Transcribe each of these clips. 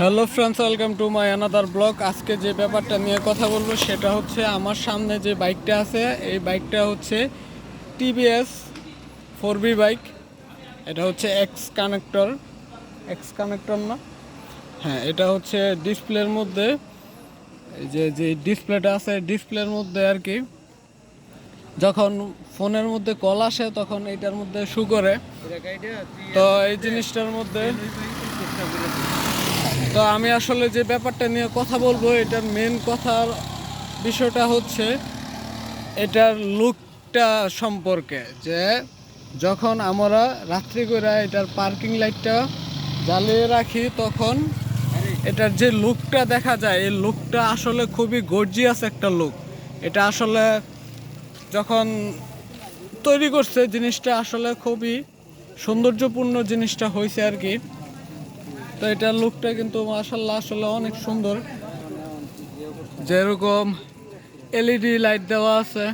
Hello friends, welcome to my another blog. আজকে যে ব্যাপারটা নিয়ে কথা বলব সেটা হচ্ছে আমার সামনে যে বাইকটা আছে, এই বাইকটা হচ্ছে টিভিএস ফোর বি বাইক। এটা হচ্ছে এক্স কানেক্টর এক্স কানেক্টর না? হ্যাঁ এটা হচ্ছে ডিসপ্লের মধ্যে। যে যে ডিসপ্লেটা আছে ডিসপ্লের মধ্যে আর কি। যখন ফোনের মধ্যে কল আসে, তখন এটার মধ্যে শু করে। তো এই জিনিসটার মধ্যে তো আমি আসলে যে ব্যাপারটা নিয়ে কথা বলব, এটার মেন কথার বিষয়টা হচ্ছে এটার লুকটা সম্পর্কে যে যখন আমরা রাত্রি করে এটার পার্কিং লাইটটা জ্বালিয়ে রাখি, তখন এটার যে লুকটা দেখা যায়, এই লুকটা আসলে খুবই গর্জিয়াস একটা লুক এটা আসলে যখন তৈরি করছে, জিনিসটা আসলে খুবই সৌন্দর্যপূর্ণ জিনিসটা হয়েছে আর কি। তো এটার লুকটা কিন্তু মাসাল্লাহ আসলে অনেক সুন্দর। যেরকম এলইডি লাইট দেওয়া আছে।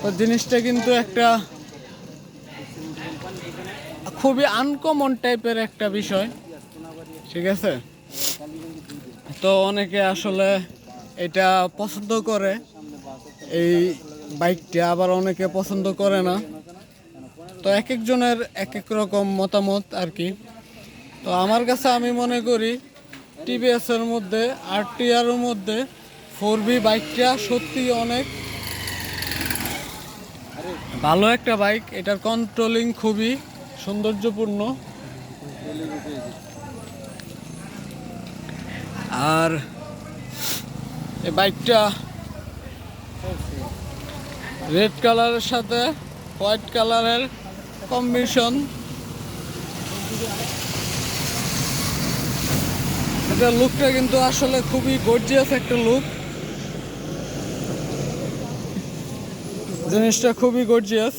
তো জিনিসটা কিন্তু একটা খুবই আনকমন টাইপের একটা বিষয়। ঠিক আছে? তো অনেকে আসলে এটা পছন্দ করে। এই বাইকটা আবার অনেকে পছন্দ করে না। তো এক একজনের এক এক রকম মতামত আর কি। তো আমার কাছে আমি মনে করি টিভিএস এর মধ্যে আর টিআর মধ্যে ফোর বি বাইকটা সত্যি অনেক ভালো একটা বাইক। এটার কন্ট্রোলিং খুবই সৌন্দর্যপূর্ণ। আর এই বাইকটা রেড কালারের সাথে হোয়াইট কালারের কম্বিনেশন এটা লুকটা কিন্তু আসলে খুবই গর্জিয়াস একটা লুক জিনিসটা খুবই গর্জিয়াস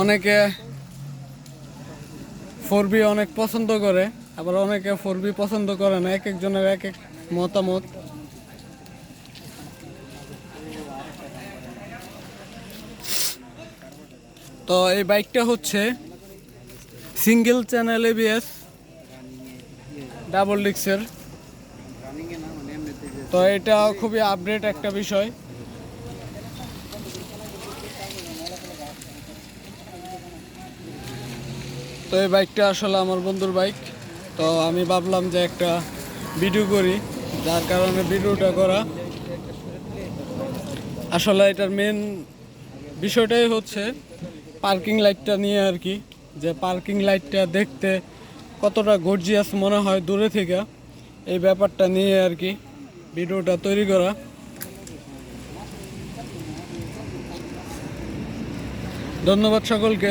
অনেকে ফোর বি অনেক পছন্দ করে, আবার অনেকে ফোর বি পছন্দ করে না, এক একজনের এক এক মতামত। তো এই বাইকটা হচ্ছে সিঙ্গেল চ্যানেল এবিএস ডাবল ডিক্সের তো এটা খুবই আপডেট একটা বিষয়। তো এই বাইকটা আসলে আমার বন্ধুর বাইক। তো আমি ভাবলাম যে একটা ভিডিও করি, যার কারণে ভিডিওটা করা। আসলে এটার মেন বিষয়টাই হচ্ছে পার্কিং লাইটটা নিয়ে আর কি, যে পার্কিং লাইটটা দেখতে কতটা গর্জিয়াস মনে হয় দূরে থেকে, এই ব্যাপারটা নিয়ে আর কি ভিডিওটা তৈরি করা। ধন্যবাদ সকলকে।